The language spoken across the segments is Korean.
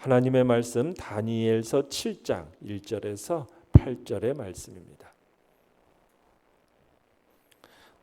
하나님의 말씀 다니엘서 7장 1절에서 8절의 말씀입니다.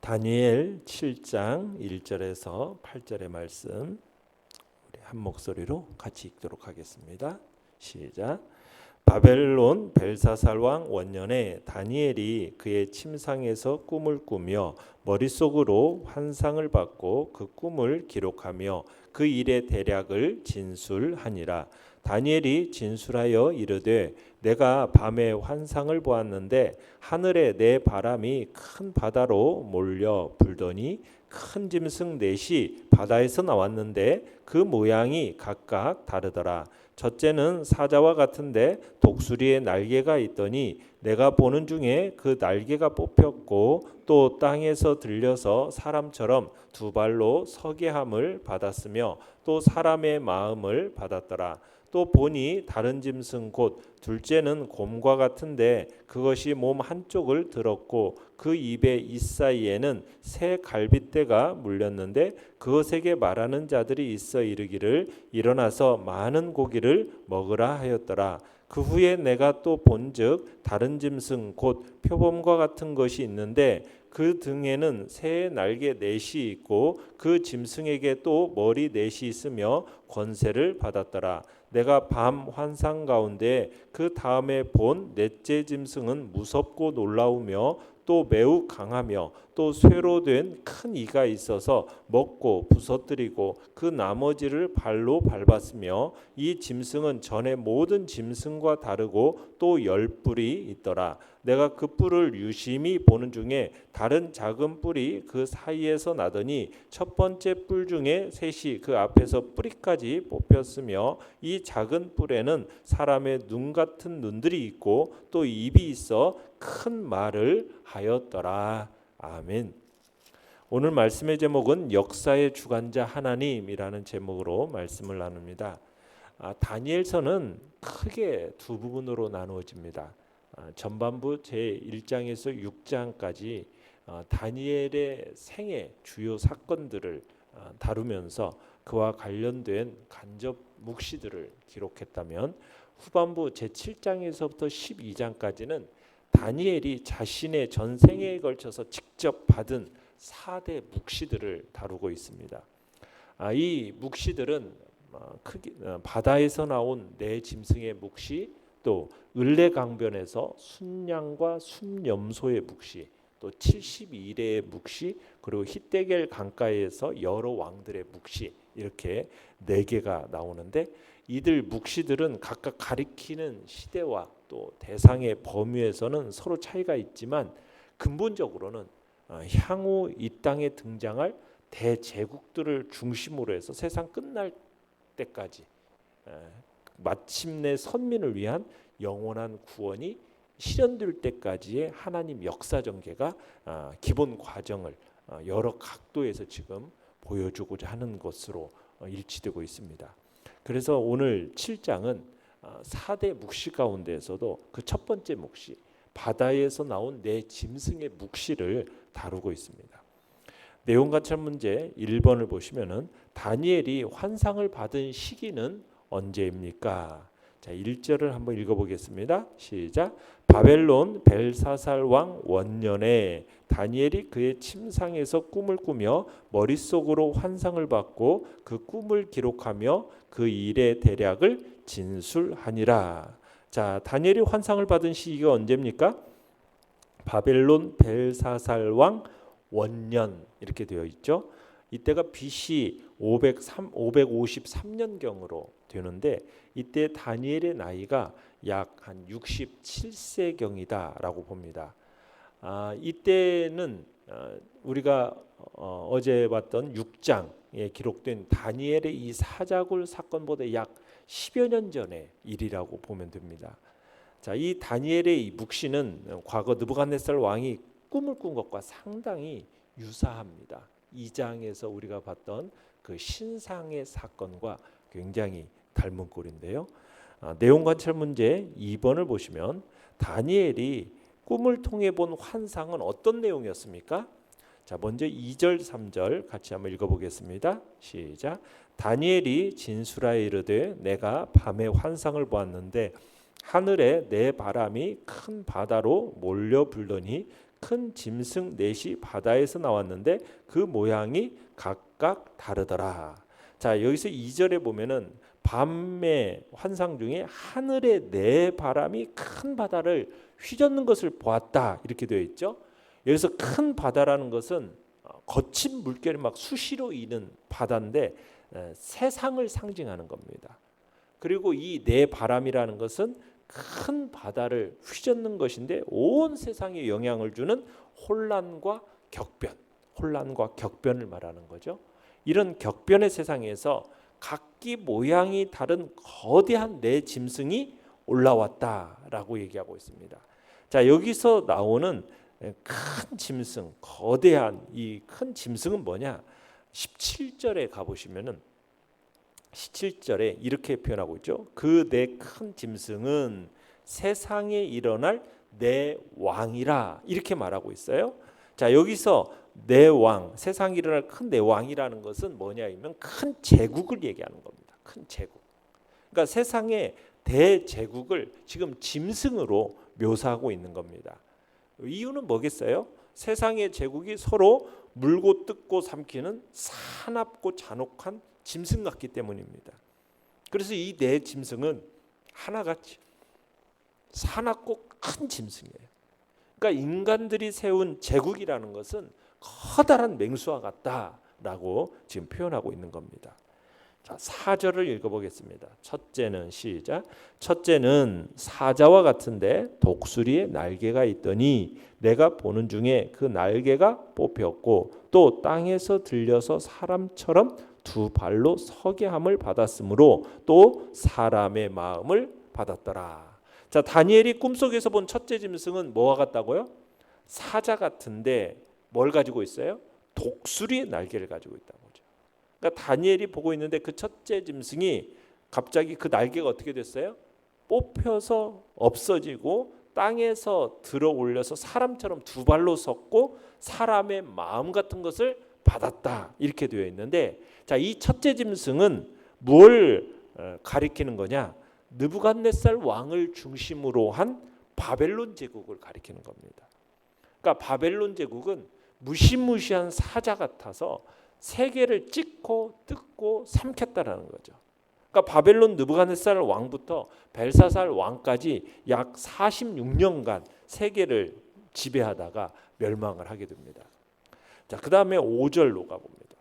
다니엘 7장 1절에서 8절의 말씀 우리 한 목소리로 같이 읽도록 하겠습니다. 시작. 바벨론 벨사살 왕 원년에 다니엘이 그의 침상에서 꿈을 꾸며 머릿속으로 환상을 받고 그 꿈을 기록하며 그 일의 대략을 진술하니라. 다니엘이 진술하여 이르되 내가 밤에 환상을 보았는데 하늘에 내 바람이 큰 바다로 몰려 불더니 큰 짐승 넷이 바다에서 나왔는데 그 모양이 각각 다르더라. 첫째는 사자와 같은데 독수리의 날개가 있더니 내가 보는 중에 그 날개가 뽑혔고 또 땅에서 들려서 사람처럼 두 발로 서게 함을 받았으며 또 사람의 마음을 받았더라. 또 보니 다른 짐승 곧 둘째는 곰과 같은데 그것이 몸 한쪽을 들었고 그 입의 이사이에는 새 갈빗대가 물렸는데 그것에게 말하는 자들이 있어 이르기를 일어나서 많은 고기를 먹으라 하였더라. 그 후에 내가 또 본즉 다른 짐승 곧 표범과 같은 것이 있는데 그 등에는 새 날개 넷이 있고 그 짐승에게 또 머리 넷이 있으며 권세를 받았더라. 내가 밤 환상 가운데 그 다음에 본 넷째 짐승은 무섭고 놀라우며 또 매우 강하며 또 쇠로 된 큰 이가 있어서 먹고 부서뜨리고 그 나머지를 발로 밟았으며 이 짐승은 전에 모든 짐승과 다르고 또 열 뿔이 있더라. 내가 그 뿔을 유심히 보는 중에 다른 작은 뿔이 그 사이에서 나더니 첫 번째 뿔 중에 셋이 그 앞에서 뿌리까지 뽑혔으며 이 작은 뿔에는 사람의 눈 같은 눈들이 있고 또 입이 있어 큰 말을 하였더라. 아멘. 오늘 말씀의 제목은 역사의 주관자 하나님이라는 제목으로 말씀을 나눕니다. 아, 다니엘서는 크게 두 부분으로 나누어집니다. 아, 전반부 제 1장에서 6장까지 아, 다니엘의 생애 주요 사건들을 아, 다루면서 그와 관련된 간접 묵시들을 기록했다면 후반부 제 7장에서부터 12장까지는 다니엘이 자신의 전생에 걸쳐서 직접 받은 4대 묵시들을 다루고 있습니다. 아, 이 묵시들은 어, 어, 바다에서 나온 네 짐승의 묵시, 또 을레강변에서 순양과 순염소의 묵시, 또 72일의 묵시, 그리고 히데겔 강가에서 여러 왕들의 묵시 이렇게 네 개가 나오는데 이들 묵시들은 각각 가리키는 시대와 또 대상의 범위에서는 서로 차이가 있지만 근본적으로는 어, 향후 이 땅에 등장할 대제국들을 중심으로 해서 세상 끝날 때까지 마침내 선민을 위한 영원한 구원이 실현될 때까지의 하나님 역사 전개가 아, 기본 과정을 어, 여러 각도에서 지금 보여주고자 하는 것으로 어, 일치되고 있습니다. 그래서 오늘 7장은 4대 묵시 가운데에서도 그 첫 번째 묵시 바다에서 나온 네 짐승의 묵시를 다루고 있습니다. 내용 관찰 문제 1번을 보시면은 다니엘이 환상을 받은 시기는 언제입니까? 자, 1절을 한번 읽어 보겠습니다. 시작. 바벨론 벨사살 왕 원년에 다니엘이 그의 침상에서 꿈을 꾸며 머릿속으로 환상을 받고 그 꿈을 기록하며 그 일의 대략을 진술하니라. 자, 다니엘이 환상을 받은 시기가 언제입니까? 바벨론 벨사살 왕 원년 이렇게 되어 있죠. 이때가 BC 503, 553년경으로 되는데 이때 다니엘의 나이가 약 한 67세경이다라고 봅니다. 아, 이때는 어, 우리가 어, 제 봤던 6장에 기록된 다니엘의 이 사자굴 사건보다 약 10여 년 전의 일이라고 보면 됩니다. 자, 이 다니엘의 이 묵시는 과거 느부갓네살 왕이 꿈을 꾼 것과 상당히 유사합니다. 2장에서 우리가 봤던 그 신상의 사건과 굉장히 닮은 꼴인데요. 아, 내용 관찰 문제 2번을 보시면 다니엘이 꿈을 통해 본 환상은 어떤 내용이었습니까? 자, 먼저 2절, 3절 같이 한번 읽어 보겠습니다. 시작. 다니엘이 진술하여 이르되 내가 밤에 환상을 보았는데 하늘에 내 바람이 큰 바다로 몰려 불더니 큰 짐승 넷이 바다에서 나왔는데 그 모양이 각각 다르더라. 자, 여기서 2절에 보면은 밤의 환상 중에 하늘에 내 바람이 큰 바다를 휘젓는 것을 보았다. 이렇게 되어 있죠. 여기서 큰 바다라는 것은 어, 거친 물결이 막 수시로 이는 바다인데 에, 세상을 상징하는 겁니다. 그리고 이내 바람이라는 것은 큰 바다를 휘젓는 것인데 온 세상에 영향을 주는 혼란과 격변, 혼란과 격변을 말하는 거죠. 이런 격변의 세상에서 각기 모양이 다른 거대한 내 짐승이 올라왔다라고 얘기하고 있습니다. 자 여기서 나오는 큰 짐승, 거대한 이 큰 짐승은 뭐냐? 17절에 가 보시면은 17절에 이렇게 표현하고 있죠. 그 내 큰 짐승은 세상에 일어날 내 왕이라 이렇게 말하고 있어요. 자 여기서 내 왕, 세상에 일어날 큰 내 왕이라는 것은 뭐냐면 큰 제국을 얘기하는 겁니다. 큰 제국. 그러니까 세상의 대제국을 지금 짐승으로 묘사하고 있는 겁니다. 이유는 뭐겠어요? 세상의 제국이 서로 물고 뜯고 삼키는 사납고 잔혹한 짐승 같기 때문입니다. 그래서 이 네 짐승은 하나같이 사납고 큰 짐승이에요. 그러니까 인간들이 세운 제국이라는 것은 커다란 맹수와 같다라고 지금 표현하고 있는 겁니다. 자, 사절을 읽어보겠습니다. 첫째는 시작. 첫째는 사자와 같은데 독수리의 날개가 있더니 내가 보는 중에 그 날개가 뽑혔고 또 땅에서 들려서 사람처럼 두 발로 서게 함을 받았으므로 또 사람의 마음을 받았더라. 자, 다니엘이 꿈속에서 본 첫째 짐승은 뭐와 같다고요? 사자 같은데 뭘 가지고 있어요? 독수리의 날개를 가지고 있다고. 그러니까 다니엘이 보고 있는데 그 첫째 짐승이 갑자기 그 날개가 어떻게 됐어요? 뽑혀서 없어지고 땅에서 들어 올려서 사람처럼 두 발로 섰고 사람의 마음 같은 것을 받았다 이렇게 되어 있는데 자 이 첫째 짐승은 뭘 어, 가리키는 거냐 느부갓네살 왕을 중심으로 한 바벨론 제국을 가리키는 겁니다. 그러니까 바벨론 제국은 무시무시한 사자 같아서 세계를 찍고 뜯고 삼켰다라는 거죠. 그러니까 바벨론 느부갓네살 왕부터 벨사살 왕까지 약 46년간 세계를 지배하다가 멸망을 하게 됩니다. 자, 그 다음에 5절로 가 봅니다.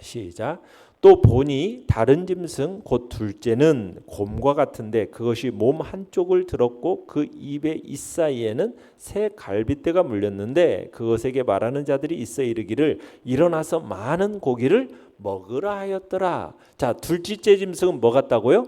시작. 또 보니 다른 짐승 곧 둘째는 곰과 같은데 그것이 몸 한쪽을 들었고 그 입의 잇사이에는 새 갈빗대가 물렸는데 그것에게 말하는 자들이 있어 이르기를 일어나서 많은 고기를 먹으라 하였더라. 자 둘째 짐승은 뭐 같다고요?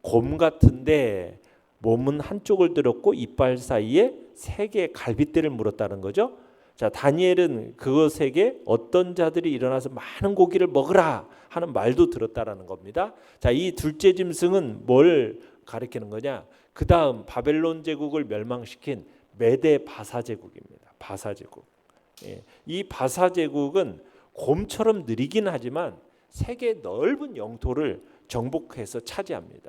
곰 같은데 몸은 한쪽을 들었고 이빨 사이에 세 개의 갈빗대를 물었다는 거죠. 자 다니엘은 그것에게 어떤 자들이 일어나서 많은 고기를 먹으라 하는 말도 들었다라는 겁니다. 자, 이 둘째 짐승은 뭘 가리키는 거냐? 그 다음 바벨론 제국을 멸망시킨 메데 바사 제국입니다. 바사 제국. 예. 이 바사 제국은 곰처럼 느리긴 하지만 세계 넓은 영토를 정복해서 차지합니다.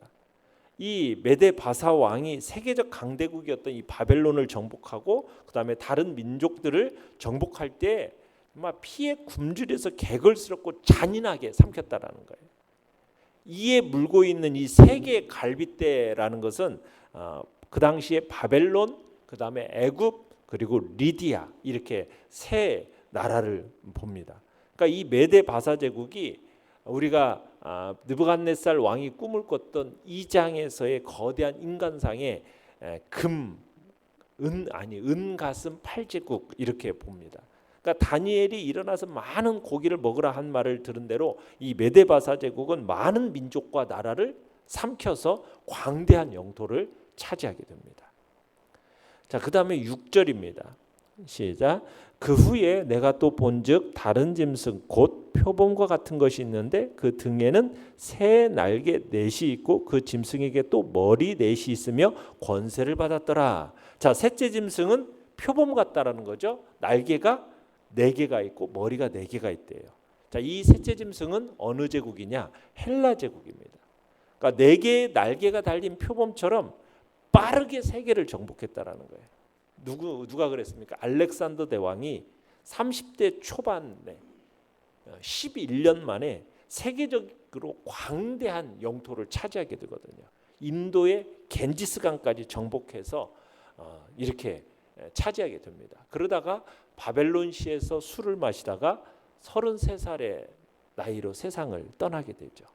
이 메데 바사 왕이 세계적 강대국이었던 이 바벨론을 정복하고 그다음에 다른 민족들을 정복할 때 정말 피에 굶주려서 개걸스럽고 잔인하게 삼켰다라는 거예요. 이에 물고 있는 이세 개의 갈빗대라는 것은 어, 그 당시에 바벨론, 그 다음에 애굽, 그리고 리디아 이렇게 세 나라를 봅니다. 그러니까 이 메데 바사 제국이 우리가 아, 느부갓네살 왕이 꿈을 꿨던 이 장에서의 거대한 인간상의 금, 은 아니 은 가슴 팔제국 이렇게 봅니다. 그러니까 다니엘이 일어나서 많은 고기를 먹으라 한 말을 들은 대로 이 메데바사 제국은 많은 민족과 나라를 삼켜서 광대한 영토를 차지하게 됩니다. 자, 그다음에 6절입니다. 시작. 그 후에 내가 또 본즉 다른 짐승 곧 표범과 같은 것이 있는데 그 등에는 새 날개 넷이 있고 그 짐승에게 또 머리 넷이 있으며 권세를 받았더라. 자, 셋째 짐승은 표범 같다라는 거죠. 날개가 네 개가 있고 머리가 네 개가 있대요. 자, 이 셋째 짐승은 어느 제국이냐? 헬라 제국입니다. 그러니까 네 개의 날개가 달린 표범처럼 빠르게 세계를 정복했다라는 거예요. 누구 누가 그랬습니까? 알렉산더 대왕이 30대 초반에 11년 만에 세계적으로 광대한 영토를 차지하게 되거든요. 인도의 겐지스강까지 정복해서 어, 이렇게 차지하게 됩니다. 그러다가 바벨론시에서 술을 마시다가 33살의 나이로 세상을 떠나게 되죠.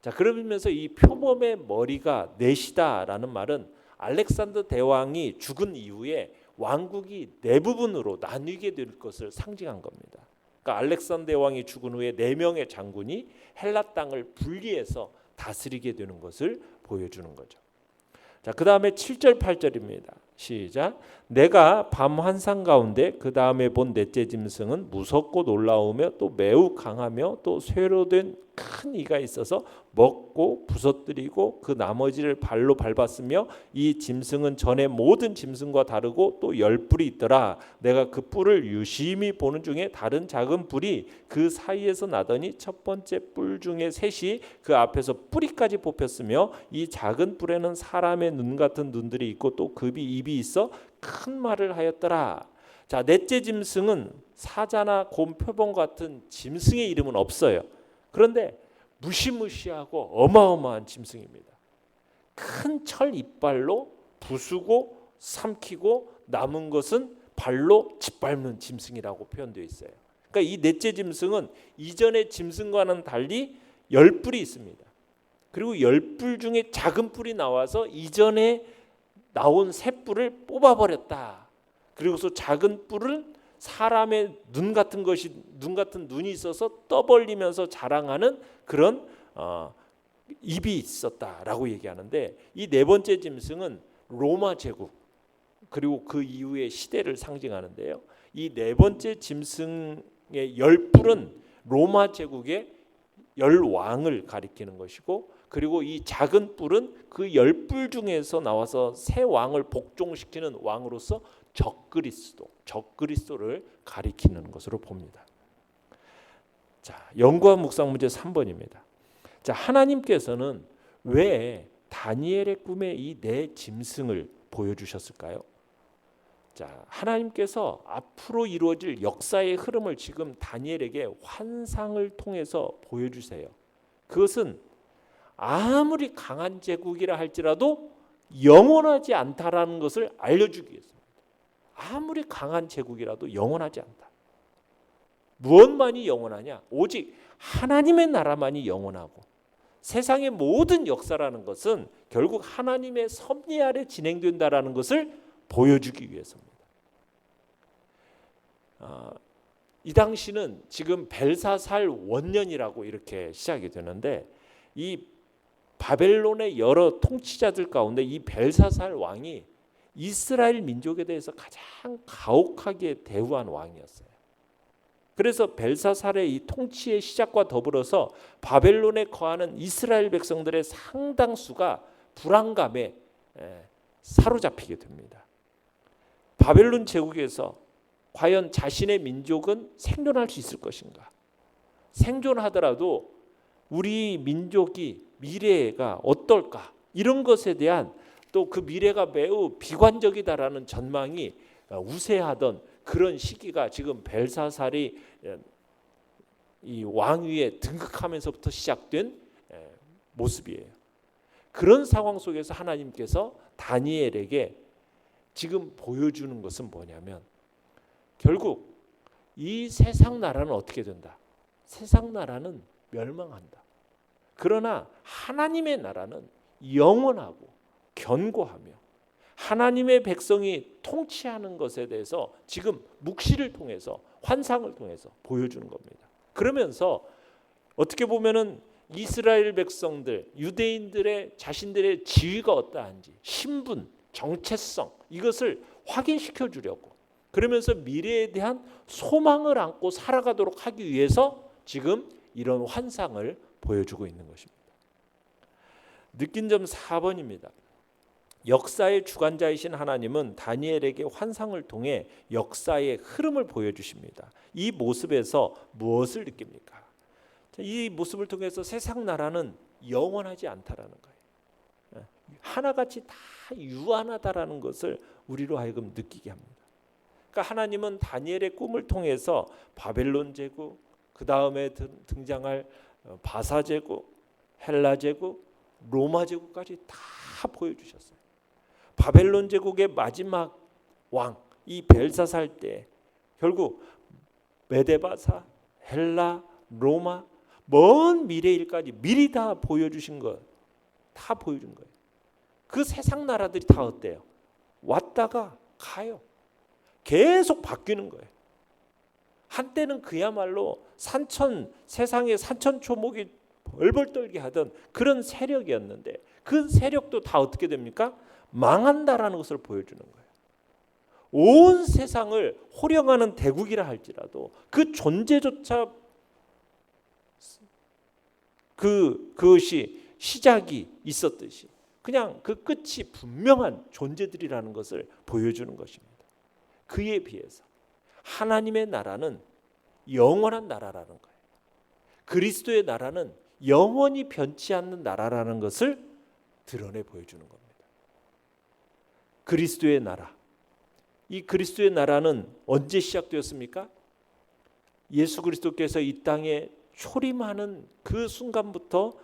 자, 그러면서 이 표범의 머리가 넷이다라는 말은 알렉산더 대왕이 죽은 이후에 왕국이 네 부분으로 나뉘게 될 것을 상징한 겁니다. 그러니까 알렉산더 대왕이 죽은 후에 네 명의 장군이 헬라 땅을 분리해서 다스리게 되는 것을 보여주는 거죠. 자, 그다음에 7절 8절입니다. 시작. 내가 밤 환상 가운데 그 다음에 본 넷째 짐승은 무섭고 놀라우며 또 매우 강하며 또 쇠로 된 큰 이가 있어서 먹고 부서뜨리고 그 나머지를 발로 밟았으며 이 짐승은 전에 모든 짐승과 다르고 또 열 뿔이 있더라. 내가 그 뿔을 유심히 보는 중에 다른 작은 뿔이 그 사이에서 나더니 첫 번째 뿔 중에 셋이 그 앞에서 뿌리까지 뽑혔으며 이 작은 뿔에는 사람의 눈 같은 눈들이 있고 또 급이 입이 있어 큰 말을 하였더라. 자, 넷째 짐승은 사자나 곰, 표범 같은 짐승의 이름은 없어요. 그런데 무시무시하고 어마어마한 짐승입니다. 큰 철 이빨로 부수고 삼키고 남은 것은 발로 짓밟는 짐승이라고 표현되어 있어요. 그러니까 이 넷째 짐승은 이전의 짐승과는 달리 열 뿔이 있습니다. 그리고 열 뿔 중에 작은 뿔이 나와서 이전에 나온 새 뿔을 뽑아버렸다. 그리고서 작은 뿔은 사람의 눈 같은 것이 눈 같은 눈이 있어서 떠벌리면서 자랑하는 그런 어, 입이 있었다라고 얘기하는데 이 네 번째 짐승은 로마 제국 그리고 그 이후의 시대를 상징하는데요. 이 네 번째 짐승의 열 뿔은 로마 제국의 열 왕을 가리키는 것이고 그리고 이 작은 뿔은 그 열 뿔 중에서 나와서 새 왕을 복종시키는 왕으로서 적그리스도, 적그리스도를 가리키는 것으로 봅니다. 자, 연구한 묵상 문제 3번입니다. 자, 하나님께서는 왜 다니엘의 꿈에 이 네 짐승을 보여주셨을까요? 자, 하나님께서 앞으로 이루어질 역사의 흐름을 지금 다니엘에게 환상을 통해서 보여주세요. 그것은 아무리 강한 제국이라 할지라도 영원하지 않다라는 것을 알려주기 위해서입니다. 아무리 강한 제국이라도 영원하지 않다. 무엇만이 영원하냐? 오직 하나님의 나라만이 영원하고 세상의 모든 역사라는 것은 결국 하나님의 섭리 아래 진행된다라는 것을 보여주기 위해서입니다. 어, 이 당시는 지금 벨사살 원년이라고 이렇게 시작이 되는데 이 바벨론의 여러 통치자들 가운데 이 벨사살 왕이 이스라엘 민족에 대해서 가장 가혹하게 대우한 왕이었어요. 그래서 벨사살의 이 통치의 시작과 더불어서 바벨론에 거하는 이스라엘 백성들의 상당수가 불안감에 사로잡히게 됩니다. 바벨론 제국에서 과연 자신의 민족은 생존할 수 있을 것인가? 생존하더라도 우리 민족이 미래가 어떨까? 이런 것에 대한 또 그 미래가 매우 비관적이다라는 전망이 우세하던 그런 시기가 지금 벨사살이 이 왕위에 등극하면서부터 시작된 모습이에요. 그런 상황 속에서 하나님께서 다니엘에게 지금 보여주는 것은 뭐냐면 결국 이 세상 나라는 어떻게 된다? 세상 나라는 멸망한다. 그러나 하나님의 나라는 영원하고 견고하며 하나님의 백성이 통치하는 것에 대해서 지금 묵시를 통해서 환상을 통해서 보여주는 겁니다. 그러면서 어떻게 보면은 이스라엘 백성들, 유대인들의 자신들의 지위가 어떠한지, 신분, 정체성 이것을 확인시켜 주려고 그러면서 미래에 대한 소망을 안고 살아가도록 하기 위해서 지금 이런 환상을 보여주고 있는 것입니다. 느낀 점 4번입니다. 역사의 주관자이신 하나님은 다니엘에게 환상을 통해 역사의 흐름을 보여주십니다. 이 모습에서 무엇을 느낍니까? 자, 이 모습을 통해서 세상 나라는 영원하지 않다라는 거예요. 예, 하나같이 다 유한하다라는 것을 우리로 하여금 느끼게 합니다. 그러니까 하나님은 다니엘의 꿈을 통해서 바벨론 제국, 그 다음에 등장할 어, 바사 제국, 헬라 제국, 로마 제국까지 다 보여주셨어요. 바벨론 제국의 마지막 왕 이 벨사살 때 결국 메데바사, 헬라, 로마 먼 미래일까지 미리 다 보여주신 것, 다 보여준 거예요. 그 세상 나라들이 다 어때요? 왔다가 가요. 계속 바뀌는 거예요. 한때는 그야말로 산천 세상의 산천 초목이 벌벌 떨게 하던 그런 세력이었는데 그 세력도 다 어떻게 됩니까? 망한다라는 것을 보여주는 거예요. 온 세상을 호령하는 대국이라 할지라도 그 존재조차 그 그것이 시작이 있었듯이 그냥 그 끝이 분명한 존재들이라는 것을 보여주는 것입니다. 그에 비해서 하나님의 나라는 영원한 나라라는 거예요. 그리스도의 나라는 영원히 변치 않는 나라라는 것을 드러내 보여주는 겁니다. 그리스도의 나라. 이 그리스도의 나라는 언제 시작되었습니까? 예수 그리스도께서 이 땅에 초림하는 그 순간부터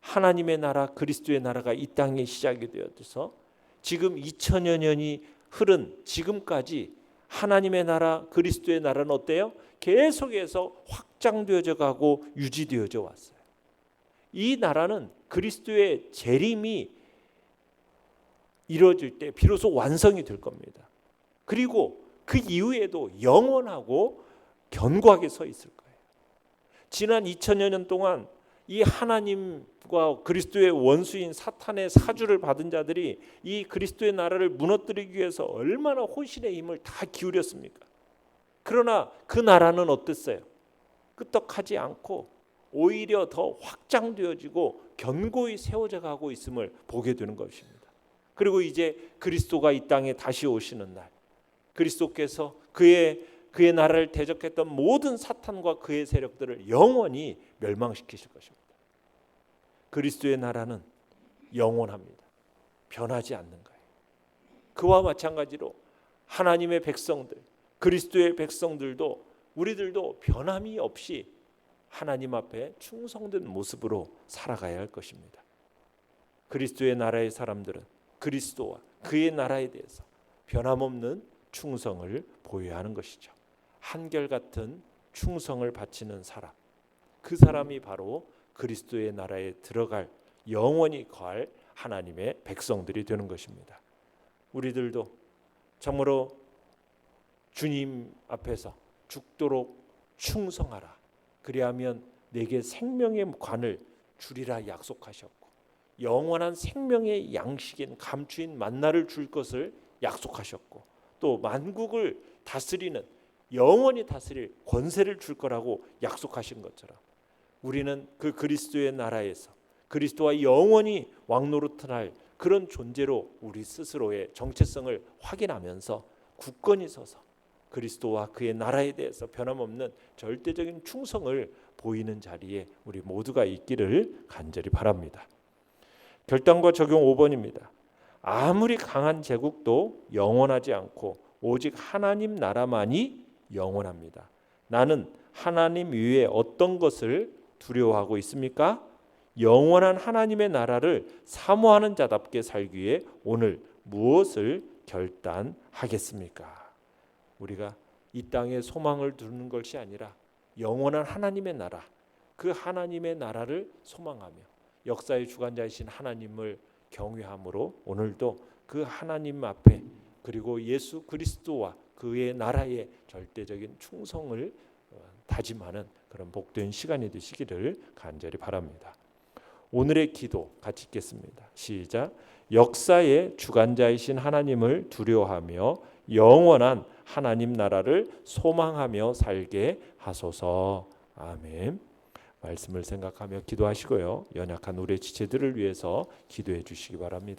하나님의 나라 그리스도의 나라가 이 땅에 시작이 되어서 지금 2000여 년이 흐른 지금까지 하나님의 나라 그리스도의 나라는 어때요? 계속해서 확장되어져 가고 유지되어져 왔어요. 이 나라는 그리스도의 재림이 이루어질 때 비로소 완성이 될 겁니다. 그리고 그 이후에도 영원하고 견고하게 서 있을 거예요. 지난 2000여 년 동안 이 하나님과 그리스도의 원수인 사탄의 사주를 받은 자들이 이 그리스도의 나라를 무너뜨리기 위해서 얼마나 혼신의 힘을 다 기울였습니까? 그러나 그 나라는 어땠어요? 끄떡하지 않고 오히려 더 확장되어지고 견고히 세워져 가고 있음을 보게 되는 것입니다. 그리고 이제 그리스도가 이 땅에 다시 오시는 날 그리스도께서 그의 그의 나라를 대적했던 모든 사탄과 그의 세력들을 영원히 멸망시키실 것입니다. 그리스도의 나라는 영원합니다. 변하지 않는 거예요. 그와 마찬가지로 하나님의 백성들, 그리스도의 백성들도 우리들도 변함이 없이 하나님 앞에 충성된 모습으로 살아가야 할 것입니다. 그리스도의 나라의 사람들은 그리스도와 그의 나라에 대해서 변함없는 충성을 보여야 하는 것이죠. 한결같은 충성을 바치는 사람. 그 사람이 바로 그리스도의 나라에 들어갈 영원히 거할 하나님의 백성들이 되는 것입니다. 우리들도 참으로 주님 앞에서 죽도록 충성하라. 그리하면 내게 생명의 관을 주리라 약속하셨고 영원한 생명의 양식인 감추인 만나를 줄 것을 약속하셨고 또 만국을 다스리는 영원히 다스릴 권세를 줄 거라고 약속하신 것처럼 우리는 그 그리스도의 나라에서 그리스도와 영원히 왕노릇할 그런 존재로 우리 스스로의 정체성을 확인하면서 굳건히 서서 그리스도와 그의 나라에 대해서 변함없는 절대적인 충성을 보이는 자리에 우리 모두가 있기를 간절히 바랍니다. 결단과 적용 5번입니다. 아무리 강한 제국도 영원하지 않고 오직 하나님 나라만이 영원합니다. 나는 하나님 위에 어떤 것을 두려워하고 있습니까? 영원한 하나님의 나라를 사모하는 자답게 살기 위해 오늘 무엇을 결단하겠습니까? 우리가 이 땅에 소망을 두는 것이 아니라 영원한 하나님의 나라, 그 하나님의 나라를 소망하며 역사의 주관자이신 하나님을 경외함으로 오늘도 그 하나님 앞에 그리고 예수 그리스도와 그의 나라의 절대적인 충성을 어, 다짐하는 그런 복된 시간이 되시기를 간절히 바랍니다. 오늘의 기도 같이 읽겠습니다. 시작. 역사의 주관자이신 하나님을 두려워하며 영원한 하나님 나라를 소망하며 살게 하소서. 아멘. 말씀을 생각하며 기도하시고요. 연약한 우리 지체들을 위해서 기도해 주시기 바랍니다.